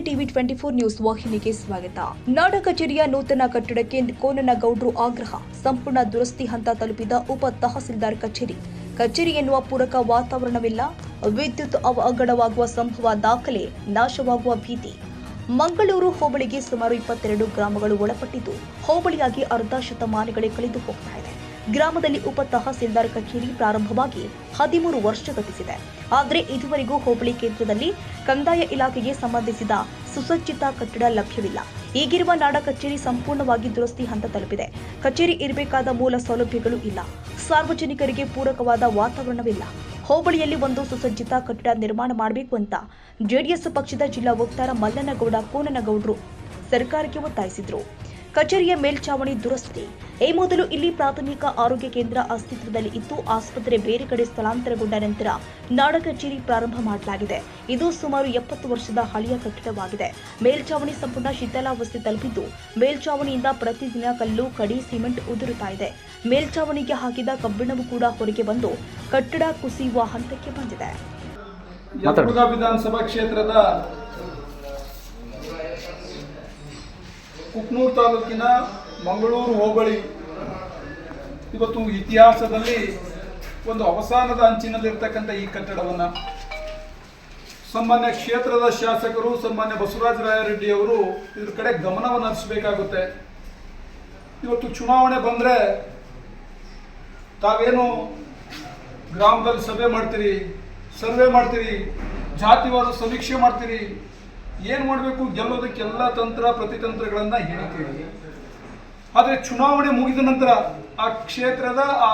TV twenty four news ವಾಹಿನಿಗೆ ಸ್ವಾಗತ. ನಾಡ ಕಚೇರಿಯ ನೂತನ ಕಟ್ಟಡಕ್ಕೆ ಕೋನನಗೌಡ್ರು ಆಗ್ರಹ. ಸಂಪೂರ್ಣ ದುರಸ್ತಿ ಹಂತ ತಲುಪಿದ ಉಪ ತಹಸೀಲ್ದಾರ್ ಕಚೇರಿ. ಕಚೇರಿ ಎನ್ನುವ ಪೂರಕ ವಾತಾವರಣವಿಲ್ಲ. ವಿದ್ಯುತ್ ಅವಘಡವಾಗುವ ಸಂಭವ ದಾಖಲೆ ನಾಶವಾಗುವ ಭೀತಿ. ಮಂಗಳೂರು ಹೋಬಳಿಗೆ ಸುಮಾರು ಇಪ್ಪತ್ತೆರಡು ಗ್ರಾಮಗಳು ಒಳಪಟ್ಟಿದ್ದು, ಹೋಬಳಿಯಾಗಿ ಅರ್ಧ ಶತಮಾನಗಳೇ ಕಳೆದು ಹೋಗ್ತಾ ಗ್ರಾಮದಲ್ಲಿ ಉಪ ತಹಸೀಲ್ದಾರ್ ಕಚೇರಿ ಪ್ರಾರಂಭವಾಗಿ ಹದಿಮೂರು ವರ್ಷ ಗತಿಸಿದೆ ಆದರೆ ಇದುವರೆಗೂ ಹೋಬಳಿ ಕೇಂದ್ರದಲ್ಲಿ ಕಂದಾಯ ಇಲಾಖೆಗೆ ಸಂಬಂಧಿಸಿದ ಸುಸಜ್ಜಿತ ಕಟ್ಟಡ ಲಭ್ಯವಿಲ್ಲ. ಈಗಿರುವ ನಾಡ ಕಚೇರಿ ಸಂಪೂರ್ಣವಾಗಿ ದುರಸ್ತಿ ಹಂತ ತಲುಪಿದೆ. ಕಚೇರಿ ಇರಬೇಕಾದ ಮೂಲ ಸೌಲಭ್ಯಗಳು ಇಲ್ಲ. ಸಾರ್ವಜನಿಕರಿಗೆ ಪೂರಕವಾದ ವಾತಾವರಣವಿಲ್ಲ. ಹೋಬಳಿಯಲ್ಲಿ ಒಂದು ಸುಸಜ್ಜಿತ ಕಟ್ಟಡ ನಿರ್ಮಾಣ ಮಾಡಬೇಕು ಅಂತ ಜೆಡಿಎಸ್ ಪಕ್ಷದ ಜಿಲ್ಲಾ ವಕ್ತಾರ ಮಲ್ಲನಗೌಡ ಕೋನನಗೌಡರು ಸರ್ಕಾರಕ್ಕೆ ಒತ್ತಾಯಿಸಿದರು. ಕಚೇರಿಯ ಮೇಲ್ಛಾವಣಿ ದುರಸ್ತಿ. ಈ ಮೊದಲು ಇಲ್ಲಿ ಪ್ರಾಥಮಿಕ ಆರೋಗ್ಯ ಕೇಂದ್ರ ಅಸ್ತಿತ್ವದಲ್ಲಿ ಇದ್ದು, ಆಸ್ಪತ್ರೆ ಬೇರೆ ಕಡೆ ಸ್ಥಳಾಂತರಗೊಂಡ ನಂತರ ನಾಡ ಕಚೇರಿ ಪ್ರಾರಂಭ ಮಾಡಲಾಗಿದೆ. ಇದು ಸುಮಾರು ಎಪ್ಪತ್ತು ವರ್ಷದ ಹಳೆಯ ಕಟ್ಟಡವಾಗಿದೆ. ಮೇಲ್ಛಾವಣಿ ಸಂಪೂರ್ಣ ಶಿಥಿಲಾವಸ್ಥೆ ತಲುಪಿದ್ದು ಮೇಲ್ಛಾವಣಿಯಿಂದ ಪ್ರತಿದಿನ ಕಲ್ಲು, ಕಡಿ, ಸಿಮೆಂಟ್ ಉದುರುತ್ತಾ ಇದೆ. ಮೇಲ್ಛಾವಣಿಗೆ ಹಾಕಿದ ಕಬ್ಬಿಣವು ಕೂಡ ಹೊರಗೆ ಬಂದು ಕಟ್ಟಡ ಕುಸಿಯುವ ಹಂತಕ್ಕೆ ಬಂದಿದೆ. ವಿಧಾನಸಭಾ ಕ್ಷೇತ್ರದ ಕುಕ್ನೂರು ತಾಲೂಕಿನ ಮಂಗಳೂರು ಹೋಬಳಿ. ಇವತ್ತು ಇತಿಹಾಸದಲ್ಲಿ ಒಂದು ಅವಸಾನದ ಅಂಚಿನಲ್ಲಿರ್ತಕ್ಕಂಥ ಈ ಕಟ್ಟಡವನ್ನು ಸಾಮಾನ್ಯ ಕ್ಷೇತ್ರದ ಶಾಸಕರು ಸಾಮಾನ್ಯ ಬಸವರಾಜ ಅವರು ಇದ್ರ ಕಡೆ ಗಮನವನ್ನು ಹರಿಸಬೇಕಾಗುತ್ತೆ. ಇವತ್ತು ಚುನಾವಣೆ ಬಂದರೆ ತಾವೇನು ಗ್ರಾಮದಲ್ಲಿ ಸಭೆ ಮಾಡ್ತೀರಿ, ಸರ್ವೆ ಮಾಡ್ತೀರಿ, ಜಾತಿವಾರು ಸಮೀಕ್ಷೆ ಮಾಡ್ತೀರಿ ಏನು ಮಾಡಬೇಕು? ಗೆಲ್ಲೋದಕ್ಕೆಲ್ಲ ತಂತ್ರ, ಪ್ರತಿತಂತ್ರಗಳನ್ನು ಹೇಳ್ತೀವಿ ಆದರೆ ಚುನಾವಣೆ ಮುಗಿದ ನಂತರ ಆ ಕ್ಷೇತ್ರದ, ಆ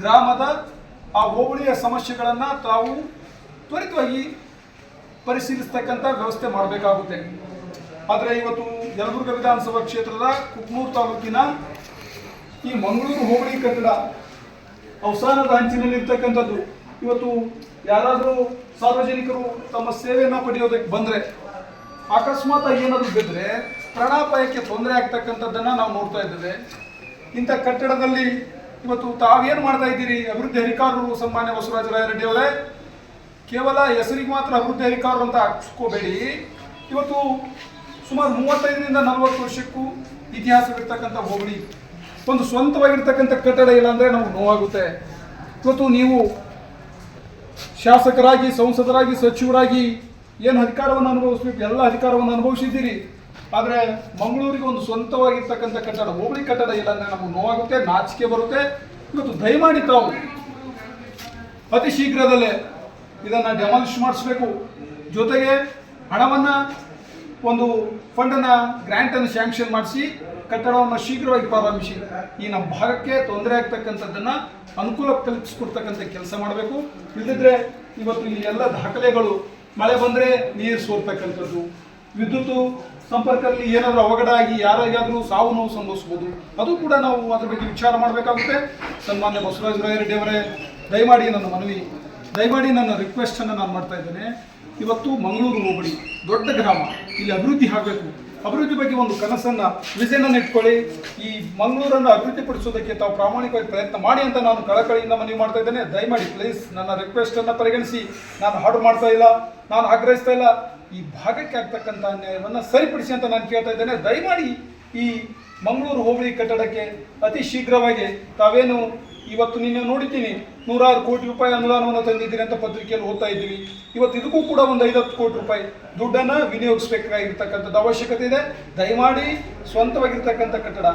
ಗ್ರಾಮದ, ಆ ಹೋಬಳಿಯ ಸಮಸ್ಯೆಗಳನ್ನು ತಾವು ತ್ವರಿತವಾಗಿ ಪರಿಶೀಲಿಸ್ತಕ್ಕಂಥ ವ್ಯವಸ್ಥೆ ಮಾಡಬೇಕಾಗುತ್ತೆ. ಆದರೆ ಇವತ್ತು ಯಲಬುರ್ಗ ವಿಧಾನಸಭಾ ಕ್ಷೇತ್ರದ ಕುಕ್ನೂರು ತಾಲೂಕಿನ ಈ ಮಂಗಳೂರು ಹೋಬಳಿ ಕಟ್ಟಡ, ಅವಸಾನದ ಅಂಚಿನಲ್ಲಿರ್ತಕ್ಕಂಥದ್ದು. ಇವತ್ತು ಯಾರಾದರೂ ಸಾರ್ವಜನಿಕರು ತಮ್ಮ ಸೇವೆಯನ್ನು ಪಡೆಯೋದಕ್ಕೆ ಬಂದರೆ ಅಕಸ್ಮಾತ್ ಏನಾದರೂ ಬಿದ್ದರೆ ಪ್ರಾಣಾಪಾಯಕ್ಕೆ ತೊಂದರೆ ಆಗ್ತಕ್ಕಂಥದ್ದನ್ನು ನಾವು ನೋಡ್ತಾ ಇದ್ದೇವೆ. ಇಂಥ ಕಟ್ಟಡದಲ್ಲಿ ಇವತ್ತು ತಾವೇನು ಮಾಡ್ತಾ ಇದ್ದೀರಿ? ಅಭಿವೃದ್ಧಿ ಅಧಿಕಾರರು ಸನ್ಮಾನ್ಯ ಬಸವರಾಜ ರಾಯರೆಡ್ಡಿ ಅವರೇ ಕೇವಲ ಹೆಸರಿಗೆ ಮಾತ್ರ ಅಭಿವೃದ್ಧಿ ಅಧಿಕಾರರು ಅಂತ ಹಾಕ್ಸ್ಕೋಬೇಡಿ. ಇವತ್ತು ಸುಮಾರು ಮೂವತ್ತೈದರಿಂದ ನಲವತ್ತು ವರ್ಷಕ್ಕೂ ಇತಿಹಾಸವಿರ್ತಕ್ಕಂಥ ಹೋಬಳಿ. ಒಂದು ಸ್ವಂತವಾಗಿರ್ತಕ್ಕಂಥ ಕಟ್ಟಡ ಇಲ್ಲ ಅಂದರೆ ನಮ್ಗೆ ನೋವಾಗುತ್ತೆ. ಇವತ್ತು ನೀವು ಶಾಸಕರಾಗಿ, ಸಂಸದರಾಗಿ, ಸಚಿವರಾಗಿ ಏನು ಅಧಿಕಾರವನ್ನು ಅನುಭವಿಸ್ಬೇಕು, ಎಲ್ಲ ಅಧಿಕಾರವನ್ನು ಅನುಭವಿಸಿದ್ದೀರಿ. ಆದರೆ ಮಂಗಳೂರಿಗೆ ಒಂದು ಸ್ವಂತವಾಗಿರ್ತಕ್ಕಂಥ ಕಟ್ಟಡ, ಹೋಬಳಿ ಕಟ್ಟಡ ಇಲ್ಲ ಅಂದರೆ ನಮಗೆ ನೋವಾಗುತ್ತೆ, ನಾಚಿಕೆ ಬರುತ್ತೆ. ಇವತ್ತು ದಯಮಾಡಿ ತಾವು ಅತಿ ಶೀಘ್ರದಲ್ಲೇ ಇದನ್ನು ಡೆಮಾಲಿಷ್ ಮಾಡಿಸ್ಬೇಕು. ಜೊತೆಗೆ ಹಣವನ್ನು ಒಂದು ಫಂಡನ್ನು ಗ್ರ್ಯಾಂಟನ್ನು ಶ್ಯಾಂಕ್ಷನ್ ಮಾಡಿಸಿ ಕಟ್ಟಡವನ್ನು ಶೀಘ್ರವಾಗಿ ಪ್ರಾರಂಭಿಸಿ. ಈ ನಮ್ಮ ಭಾಗಕ್ಕೆ ತೊಂದರೆ ಆಗ್ತಕ್ಕಂಥದ್ದನ್ನು ಅನುಕೂಲ ಕಲ್ಪಿಸ್ಕೊಡ್ತಕ್ಕಂಥ ಕೆಲಸ ಮಾಡಬೇಕು. ಇಲ್ಲದಿದ್ದರೆ ಇವತ್ತು ಇಲ್ಲಿ ಎಲ್ಲ ದಾಖಲೆಗಳು ಮಳೆ ಬಂದರೆ ನೀರು ಸೋರ್ತಕ್ಕಂಥದ್ದು. ವಿದ್ಯುತ್ತು ಸಂಪರ್ಕದಲ್ಲಿ ಏನಾದರೂ ಅವಘಡ ಆಗಿ ಯಾರಿಗಾದರೂ ಸಾವು ನೋವು ಸಂಭವಿಸ್ಬೋದು. ಅದು ಕೂಡ ನಾವು ಅದ್ರ ಬಗ್ಗೆ ವಿಚಾರ ಮಾಡಬೇಕಾಗುತ್ತೆ. ಸನ್ಮಾನ್ಯ ಬಸವರಾಜ ರಾಯರೆಡ್ಡಿ ಅವರೇ, ದಯಮಾಡಿ ನನ್ನ ಮನವಿ. ದಯಮಾಡಿ ನನ್ನ ರಿಕ್ವೆಸ್ಟನ್ನು ನಾನು ಮಾಡ್ತಾ ಇದ್ದೇನೆ. ಇವತ್ತು ಮಂಗಳೂರು ಹೋಬಳಿ ದೊಡ್ಡ ಗ್ರಾಮ. ಇಲ್ಲಿ ಅಭಿವೃದ್ಧಿ ಆಗಬೇಕು. ಅಭಿವೃದ್ಧಿ ಬಗ್ಗೆ ಒಂದು ಕನಸನ್ನು ವಿಷಯನನ್ನು ಇಟ್ಕೊಳ್ಳಿ. ಈ ಮಂಗಳೂರನ್ನು ಅಭಿವೃದ್ಧಿಪಡಿಸೋದಕ್ಕೆ ತಾವು ಪ್ರಾಮಾಣಿಕವಾಗಿ ಪ್ರಯತ್ನ ಮಾಡಿ ಅಂತ ನಾನು ಕಳಕಳಿಯಿಂದ ಮನವಿ ಮಾಡ್ತಾ ಇದ್ದೇನೆ. ದಯಮಾಡಿ ಪ್ಲೀಸ್ ನನ್ನ ರಿಕ್ವೆಸ್ಟನ್ನು ಪರಿಗಣಿಸಿ. ನಾನು ಆರ್ಡರ್ ಮಾಡ್ತಾ ಇಲ್ಲ. ನಾನು ಆಗ್ರಹಿಸ್ತಾ ಇಲ್ಲ. ಈ ಭಾಗಕ್ಕೆ ಆಗ್ತಕ್ಕಂಥ ಅನ್ಯಾಯವನ್ನು ಸರಿಪಡಿಸಿ ಅಂತ ನಾನು ಕೇಳ್ತಾ ಇದ್ದೇನೆ. ದಯಮಾಡಿ ಈ ಮಂಗಳೂರು ಹೋಬಳಿ ಕಟ್ಟಡಕ್ಕೆ ಅತಿ ಶೀಘ್ರವಾಗಿ ತಾವೇನು ಇವತ್ತು ನಿನ್ನೆ ನೋಡಿದ್ದೀನಿ. ನೂರಾರು ಕೋಟಿ ರೂಪಾಯಿ ಅನುದಾನವನ್ನು ತಂದಿದ್ದೀರಿ ಅಂತ ಪತ್ರಿಕೆಯಲ್ಲಿ ಓದ್ತಾ ಇದ್ದೀವಿ. ಇವತ್ತು ಇದಕ್ಕೂ ಕೂಡ ಒಂದು ಐದತ್ತು ಕೋಟಿ ರೂಪಾಯಿ ದುಡ್ಡನ್ನು ವಿನಿಯೋಗಿಸಬೇಕಾಗಿರ್ತಕ್ಕಂಥದ್ದು ಅವಶ್ಯಕತೆ ಇದೆ. ದಯಮಾಡಿ ಸ್ವಂತವಾಗಿರ್ತಕ್ಕಂಥ ಕಟ್ಟಡ,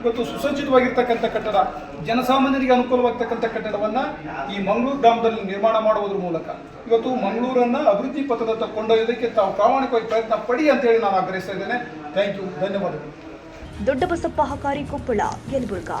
ಇವತ್ತು ಸುಸಜ್ಜಿತವಾಗಿರ್ತಕ್ಕಂಥ ಕಟ್ಟಡ, ಜನಸಾಮಾನ್ಯರಿಗೆ ಅನುಕೂಲವಾಗ್ತಕ್ಕಂಥ ಕಟ್ಟಡವನ್ನು ಈ ಮಂಗಳೂರು ಗ್ರಾಮದಲ್ಲಿ ನಿರ್ಮಾಣ ಮಾಡುವುದರ ಮೂಲಕ. ಇವತ್ತು ಮಂಗಳೂರನ್ನು ಅಭಿವೃದ್ಧಿ ಪಥದತ್ತ ಕೊಂಡೊಯ್ಯೋದಕ್ಕೆ ತಾವು ಪ್ರಾಮಾಣಿಕವಾಗಿ ಪ್ರಯತ್ನ ಪಡಿ ಅಂತೇಳಿ ನಾನು ಆಗ್ರಹಿಸ್ತಾ ಇದ್ದೇನೆ. ಥ್ಯಾಂಕ್ ಯು ಧನ್ಯವಾದಗಳು. ದೊಡ್ಡಬಸಪ್ಪ ಹಕಾರಿ ಕೊಪ್ಪಳ, ಯಲಬುರ್ಗಾ.